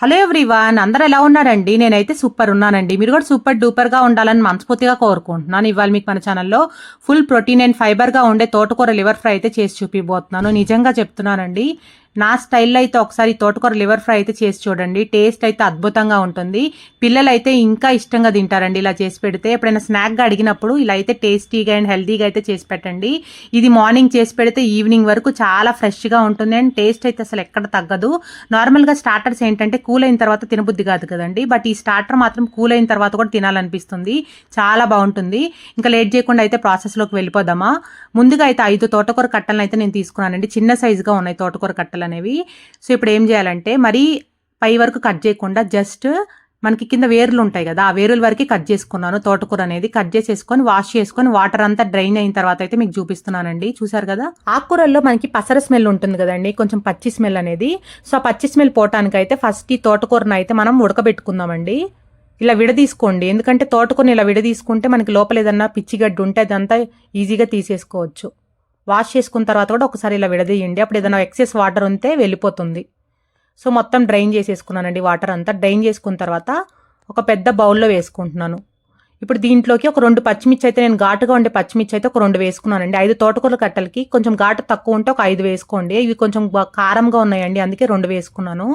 Hello everyone అందరు ఎలా ఉన్నారండి? నేనైతే సూపర్ ఉన్నానండి. మీరు కూడా సూపర్ డూపర్గా ఉండాలని మనస్ఫూర్తిగా కోరుకుంటున్నాను. ఇవాళ మీకు మన ఛానల్లో ఫుల్ ప్రోటీన్ అండ్ ఫైబర్గా ఉండే తోటకూర లివర్ ఫ్రై అయితే చేసి చూపిపోతున్నాను నిజంగా చెప్తున్నానండి నా స్టైల్లో అయితే ఒకసారి తోటకూర లివర్ ఫ్రై అయితే చేసి చూడండి. టేస్ట్ అయితే అద్భుతంగా ఉంటుంది. పిల్లలు అయితే ఇంకా ఇష్టంగా తింటారండి ఇలా చేసి పెడితే. ఎప్పుడైనా స్నాక్గా అడిగినప్పుడు ఇలా అయితే టేస్టీగా అండ్ హెల్తీగా అయితే చేసి పెట్టండి. ఇది మార్నింగ్ చేసి పెడితే ఈవినింగ్ వరకు చాలా ఫ్రెష్గా ఉంటుంది అండ్ టేస్ట్ అయితే అసలు ఎక్కడ తగ్గదు. నార్మల్గా స్టార్టర్స్ ఏంటంటే కూల్ అయిన తర్వాత తినబుద్ధి కాదు కదండి. బట్ ఈ స్టార్టర్ మాత్రం కూల్ అయిన తర్వాత కూడా తినాలనిపిస్తుంది. చాలా బాగుంటుంది. ఇంకా లేట్ చేయకుండా అయితే ప్రాసెస్లోకి వెళ్ళిపోదామా? ముందుగా అయితే ఐదు తోటకూర కట్టలను అయితే నేను తీసుకున్నానండి. చిన్న సైజుగా ఉన్నాయి తోటకూర కట్టలు అనేవి. సో ఇప్పుడు ఏం చేయాలంటే మరీ పై వరకు కట్ చేయకుండా జస్ట్ మనకి కింద వేర్లు ఉంటాయి కదా ఆ వేరుల వరకు కట్ చేసుకున్నాను. తోటకూర అనేది కట్ చేసేసుకొని వాష్ చేసుకొని వాటర్ అంతా డ్రైన్ అయిన తర్వాత అయితే మీకు చూపిస్తున్నానండి. చూసారు కదా? ఆకుకూరల్లో మనకి పసర స్మెల్ ఉంటుంది కదండి కొంచెం పచ్చి స్మెల్ అనేది. సో ఆ పచ్చి స్మెల్ పోవటానికి అయితే ఫస్ట్ ఈ తోటకూరను అయితే మనం ఉడకబెట్టుకుందామండి. ఇలా విడదీసుకోండి. ఎందుకంటే తోటకూరని ఇలా విడదీసుకుంటే మనకి లోపల ఏదన్నా పిచ్చిగడ్డి ఉంటే అదంతా ఈజీగా తీసేసుకోవచ్చు. వాష్ చేసుకున్న తర్వాత కూడా ఒకసారి ఇలా విడదీయండి. అప్పుడు ఏదైనా ఎక్సెస్ వాటర్ ఉంటే వెళ్ళిపోతుంది. సో మొత్తం డ్రైన్ చేసేసుకున్నానండి వాటర్ అంతా. డ్రైన్ చేసుకున్న తర్వాత ఒక పెద్ద బౌల్లో వేసుకుంటున్నాను. ఇప్పుడు దీంట్లోకి ఒక రెండు పచ్చిమిర్చి అయితే నేను ఘాటుగా ఉండే పచ్చిమిర్చి అయితే ఒక రెండు వేసుకున్నానండి. ఐదు తోటకూర కట్టలకి కొంచెం ఘాటు తక్కువ ఉంటే ఒక ఐదు వేసుకోండి. ఇవి కొంచెం కారంగా ఉన్నాయండి అందుకే రెండు వేసుకున్నాను.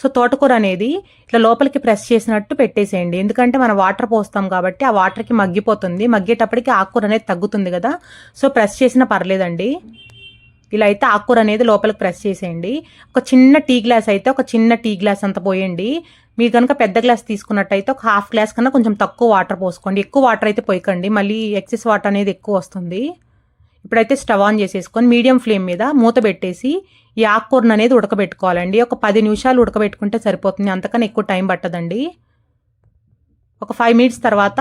సో తోటకూర అనేది ఇట్లా లోపలికి ప్రెస్ చేసినట్టు పెట్టేసేయండి. ఎందుకంటే మనం వాటర్ పోస్తాం కాబట్టి ఆ వాటర్కి మగ్గిపోతుంది. మగ్గేటప్పటికి ఆకుకూర అనేది తగ్గుతుంది కదా. సో ప్రెస్ చేసినా పర్లేదండి. ఇలా అయితే ఆకుకూర అనేది లోపలికి ప్రెస్ చేసేయండి. ఒక చిన్న టీ గ్లాస్ అయితే ఒక చిన్న టీ గ్లాస్ అంత పోయండి. మీరు కనుక పెద్ద గ్లాస్ తీసుకున్నట్టయితే ఒక హాఫ్ గ్లాస్ కన్నా కొంచెం తక్కువ వాటర్ పోసుకోండి. ఎక్కువ వాటర్ అయితే పోయకండి. మళ్ళీ ఎక్సెస్ వాటర్ అనేది ఎక్కువ వస్తుంది. ఇప్పుడైతే స్టవ్ ఆన్ చేసేసుకొని మీడియం ఫ్లేమ్ మీద మూత పెట్టేసి ఈ ఆకుకూరను అనేది ఉడకబెట్టుకోవాలండి. ఒక పది నిమిషాలు ఉడకబెట్టుకుంటే సరిపోతుంది. అంతకన్నా ఎక్కువ టైం పట్టదండి. ఒక ఫైవ్ మినిట్స్ తర్వాత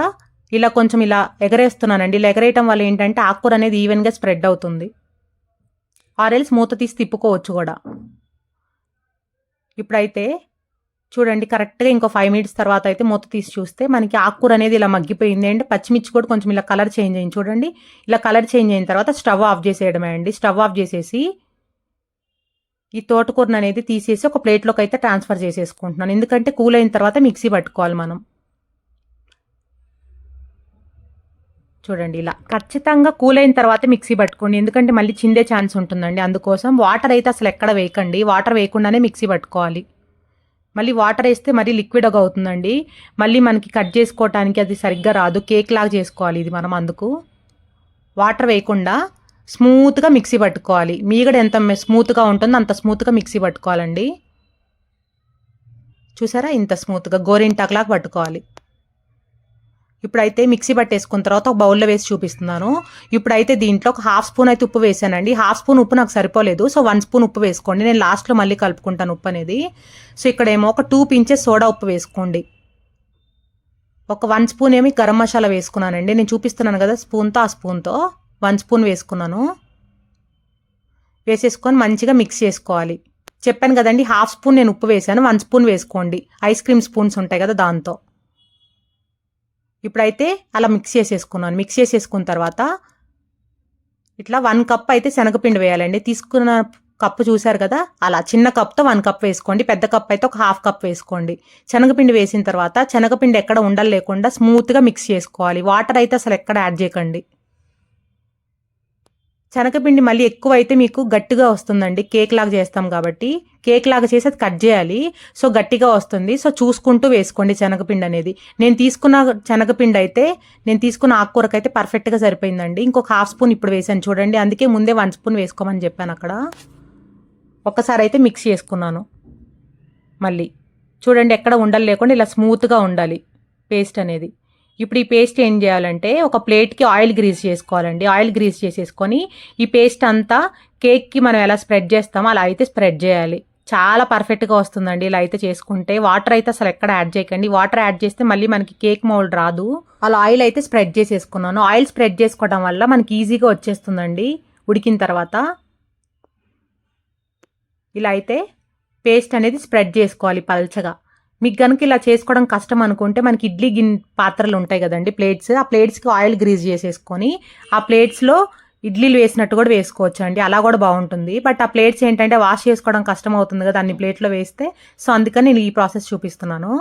ఇలా కొంచెం ఇలా ఎగరేస్తున్నానండి. ఇలా ఎగరేయటం వల్ల ఏంటంటే ఆకుకూర అనేది ఈవెన్గా స్ప్రెడ్ అవుతుంది. ఆరెల్స్ మూత తీసి తిప్పుకోవచ్చు కూడా. ఇప్పుడైతే చూడండి కరెక్ట్గా ఇంకో ఫైవ్ మినిట్స్ తర్వాత అయితే మూత తీసి చూస్తే మనకి ఆకుకూర అనేది ఇలా మగ్గిపోయింది. అండ్ పచ్చిమిర్చి కూడా కొంచెం ఇలా కలర్ చేంజ్ అయింది చూడండి. ఇలా కలర్ చేంజ్ అయిన తర్వాత స్టవ్ ఆఫ్ చేసేయడమే అండి. స్టవ్ ఆఫ్ చేసేసి ఈ తోటకూరను అనేది తీసేసి ఒక ప్లేట్లోకి అయితే ట్రాన్స్ఫర్ చేసేసుకుంటున్నాను. ఎందుకంటే కూల్ అయిన తర్వాత మిక్సీ పట్టుకోవాలి మనం. చూడండి ఇలా. ఖచ్చితంగా కూల్ అయిన తర్వాత మిక్సీ పట్టుకోండి. ఎందుకంటే మళ్ళీ చిందే ఛాన్స్ ఉంటుందండి. అందుకోసం వాటర్ అయితే అసలు ఎక్కడ వేయకండి. వాటర్ వేయకుండానే మిక్సీ పట్టుకోవాలి. మళ్ళీ వాటర్ వేస్తే మరీ లిక్విడ్గా అవుతుందండి. మళ్ళీ మనకి కట్ చేసుకోవటానికి అది సరిగ్గా రాదు. కేక్ లాగా చేసుకోవాలి ఇది మనం అందుకు. వాటర్ వేయకుండా స్మూత్గా మిక్సీ పట్టుకోవాలి. మీగడ ఎంత స్మూత్గా ఉంటుందో అంత స్మూత్గా మిక్సీ పట్టుకోవాలండి. చూసారా? ఇంత స్మూత్గా గోరింటాకులాగా పట్టుకోవాలి. ఇప్పుడైతే మిక్సీ పట్టేసుకున్న తర్వాత ఒక బౌల్లో వేసి చూపిస్తున్నాను. ఇప్పుడైతే దీంట్లో ఒక హాఫ్ స్పూన్ అయితే ఉప్పు వేసానండి. హాఫ్ స్పూన్ ఉప్పు నాకు సరిపోలేదు. సో వన్ స్పూన్ ఉప్పు వేసుకోండి. నేను లాస్ట్లో మళ్ళీ కలుపుకుంటాను ఉప్పు అనేది. సో ఇక్కడేమో ఒక టూ పించెస్ సోడా ఉప్పు వేసుకోండి. ఒక వన్ స్పూన్ ఏమి గరం మసాలా వేసుకున్నానండి. నేను చూపిస్తున్నాను కదా స్పూన్తో ఆ స్పూన్తో. వన్ స్పూన్ వేసుకున్నాను. వేసేసుకొని మంచిగా మిక్స్ చేసుకోవాలి. చెప్పాను కదండి హాఫ్ స్పూన్ నేను ఉప్పు వేసాను. వన్ స్పూన్ వేసుకోండి. ఐస్ క్రీమ్ స్పూన్స్ ఉంటాయి కదా దాంతో. ఇప్పుడైతే అలా మిక్స్ చేసేసుకున్నాను. మిక్స్ చేసేసుకున్న తర్వాత ఇట్లా వన్ కప్ అయితే శనగపిండి వేయాలండి. తీసుకున్న కప్పు చూశారు కదా? అలా చిన్న కప్తో వన్ కప్ వేసుకోండి. పెద్ద కప్ అయితే ఒక హాఫ్ కప్ వేసుకోండి. శనగపిండి వేసిన తర్వాత శనగపిండి ఎక్కడ ఉండలు లేకుండా స్మూత్గా మిక్స్ చేసుకోవాలి. వాటర్ అయితే అసలు ఎక్కడ యాడ్ చేయకండి. శనగపిండి మళ్ళీ ఎక్కువ అయితే మీకు గట్టిగా వస్తుందండి. కేక్ లాగా చేస్తాం కాబట్టి. కేక్ లాగా చేసి అది కట్ చేయాలి. సో గట్టిగా వస్తుంది. సో చూసుకుంటూ వేసుకోండి శనగపిండి అనేది. నేను తీసుకున్న శనగపిండి అయితే నేను తీసుకున్న ఆకుకూరకు అయితే పర్ఫెక్ట్గా సరిపోయిందండి. ఇంకొక హాఫ్ స్పూన్ ఇప్పుడు వేసాను చూడండి. అందుకే ముందే వన్ స్పూన్ వేసుకోమని చెప్పాను అక్కడ. ఒక్కసారి అయితే మిక్స్ చేసుకున్నాను. మళ్ళీ. చూడండి ఎక్కడ ఉండలు లేకుండా ఇలా స్మూత్గా ఉండాలి. పేస్ట్ అనేది. ఇప్పుడు ఈ పేస్ట్ ఏం చేయాలంటే ఒక ప్లేట్కి ఆయిల్ గ్రీస్ చేసుకోవాలండి. ఆయిల్ గ్రీస్ చేసేసుకొని ఈ పేస్ట్ అంతా కేక్కి మనం ఎలా స్ప్రెడ్ చేస్తామో అలా అయితే స్ప్రెడ్ చేయాలి. చాలా పర్ఫెక్ట్గా వస్తుందండి ఇలా అయితే చేసుకుంటే. వాటర్ అయితే అసలు ఎక్కడ యాడ్ చేయకండి. వాటర్ యాడ్ చేస్తే మళ్ళీ మనకి కేక్ మౌల్డ్ రాదు. అలా ఆయిల్ అయితే స్ప్రెడ్ చేసేసుకున్నాను. ఆయిల్ స్ప్రెడ్ చేసుకోవడం వల్ల మనకి ఈజీగా వచ్చేస్తుందండి. ఉడికిన తర్వాత ఇలా అయితే పేస్ట్ అనేది స్ప్రెడ్ చేసుకోవాలి పల్చగా. మీకు కనుక ఇలా చేసుకోవడం కష్టం అనుకుంటే మనకి ఇడ్లీ గిన్ పాత్రలు ఉంటాయి కదండి ప్లేట్స్. ఆ ప్లేట్స్కి ఆయిల్ గ్రీజ్ చేసేసుకొని ఆ ప్లేట్స్లో ఇడ్లీలు వేసినట్టు కూడా వేసుకోవచ్చు అండి. అలా కూడా బాగుంటుంది. బట్ ఆ ప్లేట్స్ ఏంటంటే వాష్ చేసుకోవడం కష్టం అవుతుంది కదా అన్ని ప్లేట్లో వేస్తే. సో అందుకని నేను ఈ ప్రాసెస్ చూపిస్తున్నాను.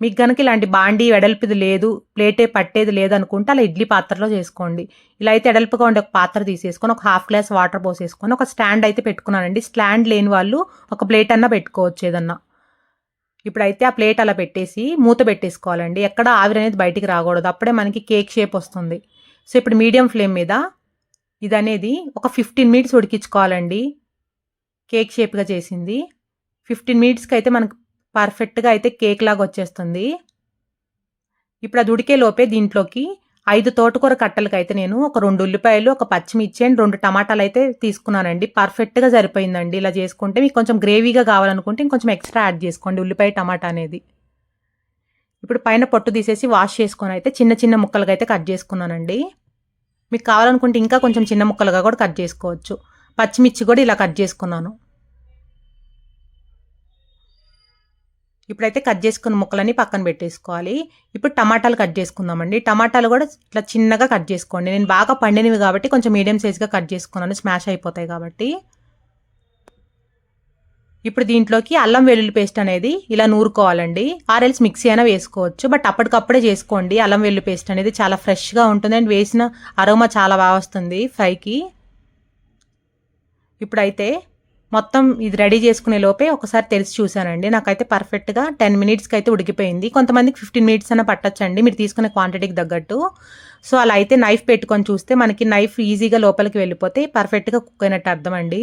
మీకు కనుక ఇలాంటి బాండీ వెడల్పిది లేదు ప్లేటే పట్టేది లేదు అనుకుంటే అలా ఇడ్లీ పాత్రలో చేసుకోండి. ఇలా అయితే ఎడల్పుగా ఉండే ఒక పాత్ర తీసేసుకొని ఒక హాఫ్ గ్లాస్ వాటర్ పోసేసుకొని ఒక స్టాండ్ అయితే పెట్టుకున్నానండి. స్టాండ్ లేని వాళ్ళు ఒక ప్లేట్ అన్నా పెట్టుకోవచ్చు ఏదన్నా. ఇప్పుడైతే ఆ ప్లేట్ అలా పెట్టేసి మూత పెట్టేసుకోవాలండి. ఎక్కడ ఆవిరి అనేది బయటికి రాకూడదు. అప్పుడే మనకి కేక్ షేప్ వస్తుంది. సో ఇప్పుడు మీడియం ఫ్లేమ్ మీద ఇది అనేది ఒక ఫిఫ్టీన్ మినిట్స్ ఉడికించుకోవాలండి. కేక్ షేప్గా చేసింది. ఫిఫ్టీన్ మినిట్స్కి అయితే మనకు పర్ఫెక్ట్గా అయితే కేక్ లాగా వచ్చేస్తుంది. ఇప్పుడు అది ఉడికే లోపే దీంట్లోకి ఐదు తోటకూర కట్టలకి అయితే నేను ఒక రెండు ఉల్లిపాయలు ఒక పచ్చిమిర్చి అండ్ రెండు టమాటాలు అయితే తీసుకున్నానండి. పర్ఫెక్ట్గా సరిపోయిందండి. ఇలా చేసుకుంటే మీకు కొంచెం గ్రేవీగా కావాలనుకుంటే ఇంకొంచెం ఎక్స్ట్రా యాడ్ చేసుకోండి ఉల్లిపాయ టమాటా అనేది. ఇప్పుడు పైన పొట్టు తీసేసి వాష్ చేసుకొని అయితే చిన్న చిన్న ముక్కలుగా అయితే కట్ చేసుకున్నానండి. మీకు కావాలనుకుంటే ఇంకా కొంచెం చిన్న ముక్కలుగా కూడా కట్ చేసుకోవచ్చు. పచ్చిమిర్చి కూడా ఇలా కట్ చేసుకున్నాను. ఇప్పుడైతే కట్ చేసుకున్న ముక్కలన్నీ పక్కన పెట్టేసుకోవాలి. ఇప్పుడు టమాటాలు కట్ చేసుకుందామండి. టమాటాలు కూడా ఇట్లా చిన్నగా కట్ చేసుకోండి. నేను బాగా పండినవి కాబట్టి కొంచెం మీడియం సైజ్గా కట్ చేసుకున్నాను. స్మాష్ అయిపోతాయి కాబట్టి. ఇప్పుడు దీంట్లోకి అల్లం వెల్లుల్లి పేస్ట్ అనేది ఇలా నూరుకోవాలండి. ఆర్ఎల్స్ మిక్సీ అయినా వేసుకోవచ్చు. బట్ అప్పటికప్పుడే చేసుకోండి. అల్లం వెల్లుల్లి పేస్ట్ అనేది చాలా ఫ్రెష్గా ఉంటుంది. అండ్ వేసిన అరోమా చాలా బాగా వస్తుంది ఫ్రైకి. ఇప్పుడైతే మొత్తం ఇది రెడీ చేసుకునే లోపే ఒకసారి తెలిసి చూశానండి. నాకైతే పర్ఫెక్ట్గా టెన్ మినిట్స్కి అయితే ఉడికిపోయింది. కొంతమందికి ఫిఫ్టీన్ మినిట్స్ అయినా పట్టచ్చండి. మీరు తీసుకునే క్వాంటిటీకి తగ్గట్టు. సో అలా అయితే నైఫ్ పెట్టుకొని చూస్తే మనకి నైఫ్ ఈజీగా లోపలికి వెళ్ళిపోతే పర్ఫెక్ట్గా కుక్ అయినట్టు అర్థం అండి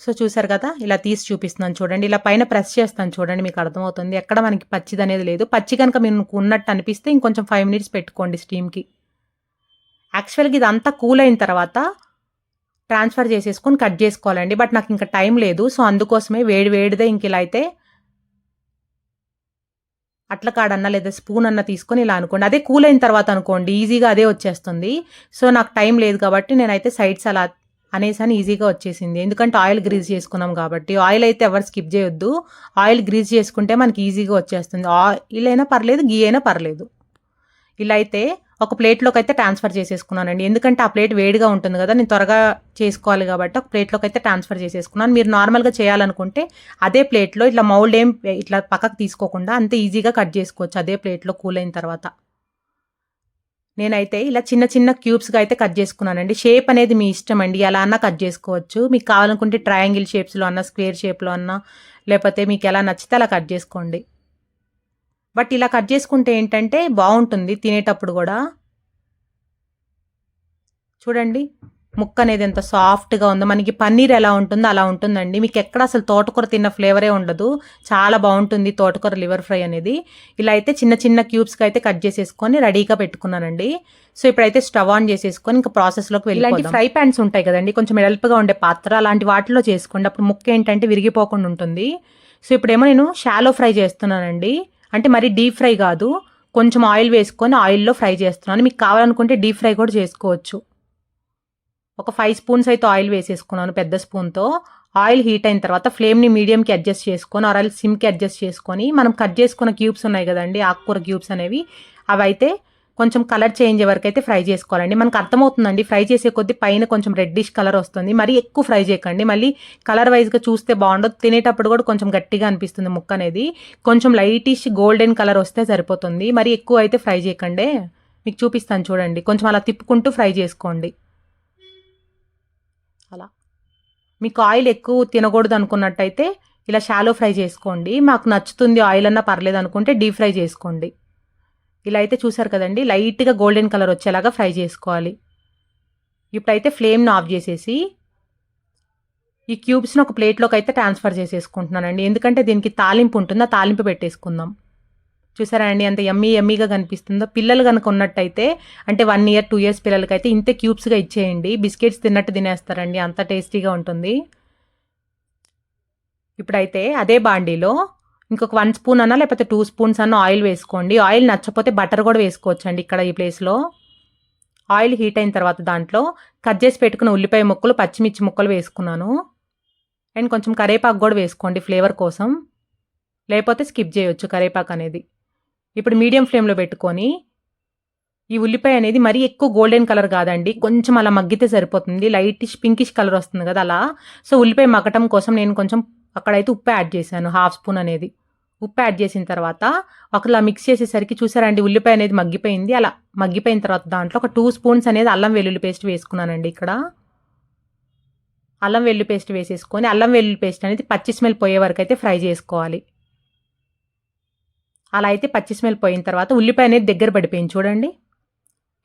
సో చూసారు కదా? ఇలా తీసి చూపిస్తున్నాను చూడండి. ఇలా పైన ప్రెస్ చేస్తాను చూడండి మీకు అర్థమవుతుంది. ఎక్కడ మనకి పచ్చిది అనేది లేదు. పచ్చి కనుక మీకు ఉన్నట్టు అనిపిస్తే ఇంకొంచెం ఫైవ్ మినిట్స్ పెట్టుకోండి స్టీమ్కి యాక్చువల్గా ఇది అంతా కూల్ అయిన తర్వాత ట్రాన్స్ఫర్ చేసేసుకొని కట్ చేసుకోవాలండి. బట్ నాకు ఇంకా టైం లేదు. సో అందుకోసమే వేడి వేడిదే ఇంక ఇలా అయితే అట్ల కాడన్నా లేదా స్పూన్ అన్న తీసుకొని ఇలా అనుకోండి. అదే కూల్ అయిన తర్వాత అనుకోండి. ఈజీగా అదే వచ్చేస్తుంది. సో నాకు టైం లేదు కాబట్టి నేనైతే సైడ్స్ అలా అనేసి ఈజీగా వచ్చేసింది. ఎందుకంటే ఆయిల్ గ్రీజ్ చేసుకున్నాం కాబట్టి. ఆయిల్ అయితే ఎవరు స్కిప్ చేయొద్దు. ఆయిల్ గ్రీజ్ చేసుకుంటే మనకి ఈజీగా వచ్చేస్తుంది. ఆయిల్ అయినా పర్లేదు గీ అయినా పర్లేదు. ఇలా అయితే ఒక ప్లేట్లోకి అయితే ట్రాన్స్ఫర్ చేసేసుకున్నానండి. ఎందుకంటే ఆ ప్లేట్ వేడిగా ఉంటుంది కదా నేను త్వరగా చేసుకోవాలి కాబట్టి ఒక ప్లేట్లోకి అయితే ట్రాన్స్ఫర్ చేసేసుకున్నాను. మీరు నార్మల్గా చేయాలనుకుంటే అదే ప్లేట్లో ఇట్లా మౌల్డ్ ఏం ఇట్లా పక్కకు తీసుకోకుండా అంత ఈజీగా కట్ చేసుకోవచ్చు అదే ప్లేట్లో కూల్ అయిన తర్వాత. నేనైతే ఇలా చిన్న చిన్న క్యూబ్స్గా అయితే కట్ చేసుకున్నానండి. షేప్ అనేది మీ ఇష్టం అండి. ఎలా అన్నా కట్ చేసుకోవచ్చు. మీకు కావాలనుకుంటే ట్రయాంగిల్ షేప్స్లో అన్నా స్క్వేర్ షేప్లో అన్నా లేకపోతే మీకు ఎలా నచ్చితే అలా కట్ చేసుకోండి. బట్ ఇలా కట్ చేసుకుంటే ఏంటంటే బాగుంటుంది తినేటప్పుడు కూడా. చూడండి ముక్క అనేది ఎంత సాఫ్ట్గా ఉందో మనకి పన్నీర్ ఎలా ఉంటుందో అలా ఉంటుందండి. మీకు ఎక్కడ అసలు తోటకూర తిన్న ఫ్లేవరే ఉండదు. చాలా బాగుంటుంది తోటకూర లివర్ ఫ్రై అనేది. ఇలా అయితే చిన్న చిన్న క్యూబ్స్కి అయితే కట్ చేసేసుకొని రెడీగా పెట్టుకున్నానండి. సో ఇప్పుడైతే స్టవ్ ఆన్ చేసేసుకొని ఇంకా ప్రాసెస్లోకి వెళ్ళి ఇలాంటి ఫ్రై ప్యాన్స్ ఉంటాయి కదండి కొంచెం ఎడల్పుగా ఉండే పాత్ర అలాంటి వాటిలో చేసుకోండి. అప్పుడు ముక్క ఏంటంటే విరిగిపోకుండా ఉంటుంది. సో ఇప్పుడేమో నేను షాలో ఫ్రై చేస్తున్నానండి. అంటే మరి డీప్ ఫ్రై కాదు. కొంచెం ఆయిల్ వేసుకొని ఆయిల్లో ఫ్రై చేస్తున్నాను. మీకు కావాలనుకుంటే డీప్ ఫ్రై కూడా చేసుకోవచ్చు. ఒక ఫైవ్ స్పూన్స్ అయితే ఆయిల్ వేసేసుకున్నాను పెద్ద స్పూన్తో ఆయిల్ హీట్ అయిన తర్వాత ఫ్లేమ్ని మీడియంకి అడ్జస్ట్ చేసుకొని ఆర్ సిమ్కి అడ్జస్ట్ చేసుకొని మనం కట్ చేసుకున్న క్యూబ్స్ ఉన్నాయి కదండి ఆకుకూర క్యూబ్స్ అనేవి అవి అయితే కొంచెం కలర్ చేంజ్ వరకు అయితే ఫ్రై చేసుకోవాలండి. మనకు అర్థమవుతుందండి ఫ్రై చేసే కొద్దీ పైన కొంచెం రెడ్డిష్ కలర్ వస్తుంది. మరి ఎక్కువ ఫ్రై చేయకండి. మళ్ళీ కలర్ వైజ్గా చూస్తే బాగుండదు. తినేటప్పుడు కూడా కొంచెం గట్టిగా అనిపిస్తుంది ముక్క అనేది. కొంచెం లైటిష్ గోల్డెన్ కలర్ వస్తే సరిపోతుంది. మరి ఎక్కువ అయితే ఫ్రై చేయకండి. మీకు చూపిస్తాను చూడండి. కొంచెం అలా తిప్పుకుంటూ ఫ్రై చేసుకోండి. అలా. మీకు ఆయిల్ ఎక్కువ తినకూడదు అనుకున్నట్టయితే ఇలా షాలో ఫ్రై చేసుకోండి. మాకు నచ్చుతుంది ఆయిల్ అన్నా పర్లేదు అనుకుంటే డీప్ ఫ్రై చేసుకోండి. ఇలా అయితే చూసారు కదండి. లైట్గా గోల్డెన్ కలర్ వచ్చేలాగా ఫ్రై చేసుకోవాలి. ఇప్పుడైతే ఫ్లేమ్ని ఆఫ్ చేసేసి ఈ క్యూబ్స్ని ఒక ప్లేట్లోకి అయితే ట్రాన్స్ఫర్ చేసేసుకుంటున్నానండి. ఎందుకంటే దీనికి తాలింపు ఉంటుందో. తాలింపు పెట్టేసుకుందాం. చూసారా అండి అంత ఎమ్మీ ఎమ్మీగా కనిపిస్తుందో. పిల్లలు కనుక ఉన్నట్టయితే అంటే వన్ ఇయర్ టూ ఇయర్స్ పిల్లలకైతే ఇంతే క్యూబ్స్గా ఇచ్చేయండి. బిస్కెట్స్ తిన్నట్టు తినేస్తారండి. అంత టేస్టీగా ఉంటుంది. ఇప్పుడైతే అదే బాండీలో ఇంకొక వన్ స్పూన్ అన్నా లేకపోతే టూ స్పూన్స్ అన్న ఆయిల్ వేసుకోండి. ఆయిల్ నచ్చపోతే బటర్ కూడా వేసుకోవచ్చు అండి ఇక్కడ ఈ ప్లేస్లో. ఆయిల్ హీట్ అయిన తర్వాత దాంట్లో కట్ చేసి పెట్టుకున్న ఉల్లిపాయ ముక్కలు పచ్చిమిర్చి ముక్కలు వేసుకున్నాను. అండ్ కొంచెం కరేపాకు కూడా వేసుకోండి ఫ్లేవర్ కోసం. లేకపోతే స్కిప్ చేయొచ్చు కరేపాకు అనేది. ఇప్పుడు మీడియం ఫ్లేమ్లో పెట్టుకొని ఈ ఉల్లిపాయ అనేది మరీ ఎక్కువ గోల్డెన్ కలర్ కాదండి. కొంచెం అలా మగ్గితే సరిపోతుంది. లైటిష్ పింకిష్ కలర్ వస్తుంది కదా అలా. సో ఉల్లిపాయ మగ్గటం కోసం నేను కొంచెం అక్కడైతే ఉప్పు యాడ్ చేశాను హాఫ్ స్పూన్ అనేది. ఉప్పు యాడ్ చేసిన తర్వాత ఒకలా మిక్స్ చేసేసరికి చూసారండి ఉల్లిపాయ అనేది మగ్గిపోయింది. అలా మగ్గిపోయిన తర్వాత దాంట్లో ఒక టూ స్పూన్స్ అనేది అల్లం వెల్లుల్లి పేస్ట్ వేసుకున్నానండి ఇక్కడ. అల్లం వెల్లుల్లి పేస్ట్ వేసేసుకొని అల్లం వెల్లుల్లి పేస్ట్ అనేది పచ్చి స్మెల్ పోయే వరకు అయితే ఫ్రై చేసుకోవాలి. అలా అయితే పచ్చి స్మెల్ పోయిన తర్వాత ఉల్లిపాయ అనేది దగ్గర పడిపోయింది చూడండి.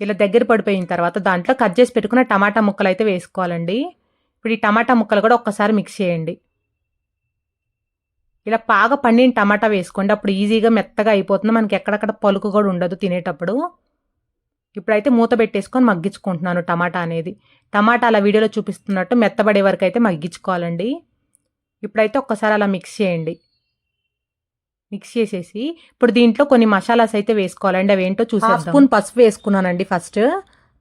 ఇలా దగ్గర పడిపోయిన తర్వాత దాంట్లో కట్ చేసి పెట్టుకున్న టమాటా ముక్కలు అయితే వేసుకోవాలండి. ఇప్పుడు ఈ టమాటా ముక్కలు కూడా ఒక్కసారి మిక్స్ చేయండి. ఇలా బాగా పండిన టమాటా వేసుకోండి. అప్పుడు ఈజీగా మెత్తగా అయిపోతుంది. మనకి ఎక్కడక్కడ పలుకు కూడా ఉండదు తినేటప్పుడు. ఇప్పుడైతే మూత పెట్టేసుకొని మగ్గించుకుంటున్నాను టమాటా అనేది. టమాటా అలా వీడియోలో చూపిస్తున్నట్టు మెత్తబడే వరకు అయితే మగ్గించుకోవాలండి. ఇప్పుడైతే ఒక్కసారి అలా మిక్స్ చేయండి. మిక్స్ చేసేసి ఇప్పుడు దీంట్లో కొన్ని మసాలాస్ అయితే వేసుకోవాలండి. అవి ఏంటో చూసి స్పూన్ పసుపు వేసుకున్నానండి ఫస్ట్.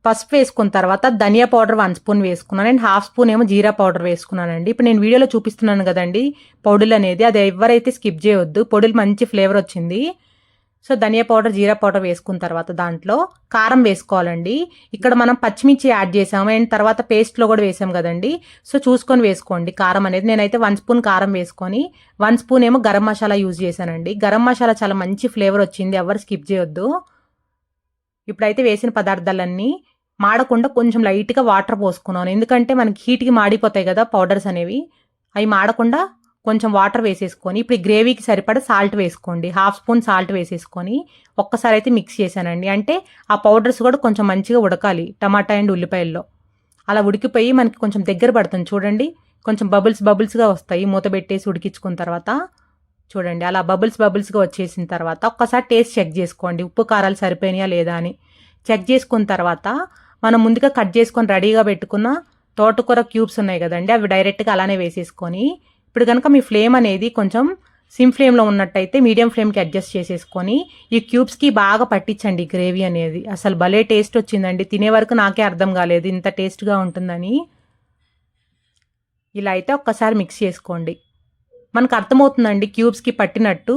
పసుపు వేసుకున్న తర్వాత ధనియా పౌడర్ వన్ స్పూన్ వేసుకున్నాను. అండ్ హాఫ్ స్పూన్ ఏమో జీరా పౌడర్ వేసుకున్నానండి. ఇప్పుడు నేను వీడియోలో చూపిస్తున్నాను కదండి పొడులు అనేది. అది ఎవరైతే స్కిప్ చేయవద్దు పొడులు మంచి ఫ్లేవర్ వచ్చింది. సో ధనియా పౌడర్ జీరా పౌడర్ వేసుకున్న తర్వాత దాంట్లో కారం వేసుకోవాలండి. ఇక్కడ మనం పచ్చిమిర్చి యాడ్ చేసాము. అండ్ తర్వాత పేస్ట్లో కూడా వేసాం కదండి. సో చూసుకొని వేసుకోండి. కారం అనేది నేనైతే వన్ స్పూన్ కారం వేసుకొని వన్ స్పూన్ ఏమో గరం మసాలా యూజ్ చేశానండి. గరం మసాలా చాలా మంచి ఫ్లేవర్ వచ్చింది. ఎవరు స్కిప్ చేయొద్దు. ఇప్పుడైతే వేసిన పదార్థాలన్నీ మాడకుండా కొంచెం లైట్గా వాటర్ పోసుకున్నాను. ఎందుకంటే మనకి హీట్కి మాడిపోతాయి కదా పౌడర్స్ అనేవి. అవి మాడకుండా కొంచెం వాటర్ వేసేసుకొని ఇప్పుడు గ్రేవీకి సరిపడా సాల్ట్ వేసుకోండి. హాఫ్ స్పూన్ సాల్ట్ వేసేసుకొని ఒక్కసారి అయితే మిక్స్ చేశానండి. అంటే ఆ పౌడర్స్ కూడా కొంచెం మంచిగా ఉడకాలి టమాటా అండ్ ఉల్లిపాయల్లో. అలా ఉడికిపోయి మనకి కొంచెం దగ్గర పడుతుంది. చూడండి కొంచెం బబుల్స్ బబుల్స్గా వస్తాయి. మూత పెట్టేసి ఉడికించుకున్న తర్వాత చూడండి అలా బబుల్స్ బబుల్స్గా వచ్చేసిన తర్వాత ఒక్కసారి టేస్ట్ చెక్ చేసుకోండి. ఉప్పు కారాలు సరిపోయినాయా లేదా అని. చెక్ చేసుకున్న తర్వాత మనం ముందుగా కట్ చేసుకొని రెడీగా పెట్టుకున్న తోటకూర క్యూబ్స్ ఉన్నాయి కదండి అవి డైరెక్ట్గా అలానే వేసేసుకొని ఇప్పుడు కనుక మీ ఫ్లేమ్ అనేది కొంచెం సిమ్ ఫ్లేమ్లో ఉన్నట్టయితే మీడియం ఫ్లేమ్కి అడ్జస్ట్ చేసేసుకొని ఈ క్యూబ్స్కి బాగా పట్టించండి గ్రేవీ అనేది. అసలు భలే టేస్ట్ వచ్చిందండి. తినే వరకు నాకే అర్థం కాలేదు ఇంత టేస్ట్గా ఉంటుందని. ఇలా అయితే ఒక్కసారి మిక్స్ చేసుకోండి. మనకు అర్థమవుతుందండి క్యూబ్స్కి పట్టినట్టు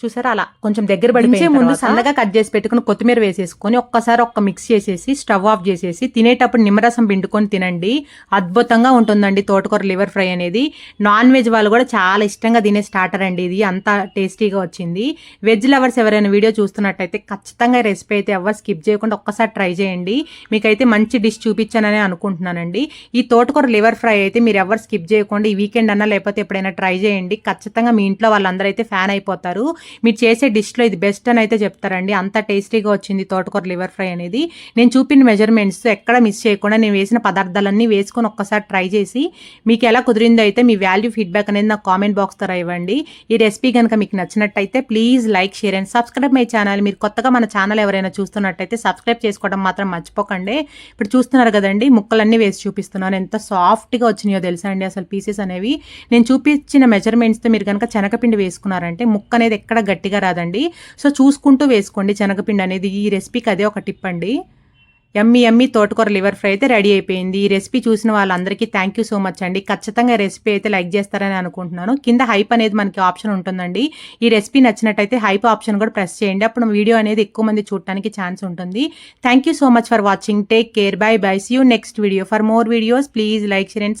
చూసారా అలా? కొంచెం దగ్గర పడిపోయే ముందు సన్నగా కట్ చేసి పెట్టుకుని కొత్తిమీర వేసేసుకొని ఒక్కసారి ఒక్క మిక్స్ చేసేసి స్టవ్ ఆఫ్ చేసేసి తినేటప్పుడు నిమ్మరసం పిండుకొని తినండి. అద్భుతంగా ఉంటుందండి తోటకూర లివర్ ఫ్రై అనేది. నాన్ వెజ్ వాళ్ళు కూడా చాలా ఇష్టంగా తినే స్టార్టర్ అండి ఇది. అంత టేస్టీగా వచ్చింది. వెజ్ లవర్స్ ఎవరైనా వీడియో చూస్తున్నట్టయితే ఖచ్చితంగా రెసిపీ అయితే ఎవరు స్కిప్ చేయకుండా ఒక్కసారి ట్రై చేయండి. మీకైతే మంచి డిష్ చూపించానని అనుకుంటున్నానండి. ఈ తోటకూర లివర్ ఫ్రై అయితే మీరు ఎవరు స్కిప్ చేయకుండా ఈ వీకెండ్ అన్నా లేకపోతే ఎప్పుడైనా ట్రై చేయండి. ఖచ్చితంగా మీ ఇంట్లో వాళ్ళందరూ అయితే ఫ్యాన్ అయిపోతారు. మీరు చేసే డిష్లో ఇది బెస్ట్ అని అయితే చెప్తారండి. అంత టేస్టీగా వచ్చింది తోటకూర లివర్ ఫ్రై అనేది. నేను చూపిన మెజర్మెంట్స్ ఎక్కడ మిస్ చేయకుండా నేను వేసిన పదార్థాలన్నీ వేసుకొని ఒక్కసారి ట్రై చేసి మీకు ఎలా కుదిరిందో అయితే మీ వాల్యూ ఫీడ్బ్యాక్ అనేది నాకు కామెంట్ బాక్స్ ద్వారా ఇవ్వండి. ఈ రెసిపీ కనుక మీకు నచ్చినట్టయితే please like share and subscribe my channel మీరు కొత్తగా మన ఛానల్ ఎవరైనా చూస్తున్నట్టయితే సబ్స్క్రైబ్ చేసుకోవడం మాత్రం మర్చిపోకండి. ఇప్పుడు చూస్తున్నారు కదండి ముక్కలన్నీ వేసి చూపిస్తున్నాను. ఎంత సాఫ్ట్గా వచ్చినాయో తెలుసా అండి అసలు పీసెస్ అనేవి. నేను చూపించిన మెజర్మెంట్స్తో మీరు కనుక శనగపిండి వేసుకున్నారంటే ముక్క అనేది ఎక్కడ ఎక్కడ గట్టిగా రాదండి. సో చూసుకుంటూ వేసుకోండి. శనగపిండి అనేది ఈ రెసిపీకి అదే ఒక టిప్ అండి. ఎమ్మి ఎమ్మి తోటకూర లివర్ ఫ్రై అయితే రెడీ అయిపోయింది. ఈ రెసిపీ చూసిన వాళ్ళందరికీ థ్యాంక్ యూ సో మచ్ అండి. ఖచ్చితంగా రెసిపీ అయితే లైక్ చేస్తారని అనుకుంటున్నాను. కింద హైప్ అనేది మనకి ఆప్షన్ ఉంటుందండి. ఈ రెసిపీ నచ్చినట్టయితే హైప్ ఆప్షన్ కూడా ప్రెస్ చేయండి. అప్పుడు వీడియో అనేది ఎక్కువ మంది చూడటానికి ఛాన్స్ ఉంటుంది. Thank you so much for watching. Take care. Bye bye. See you next video for more videos please like share and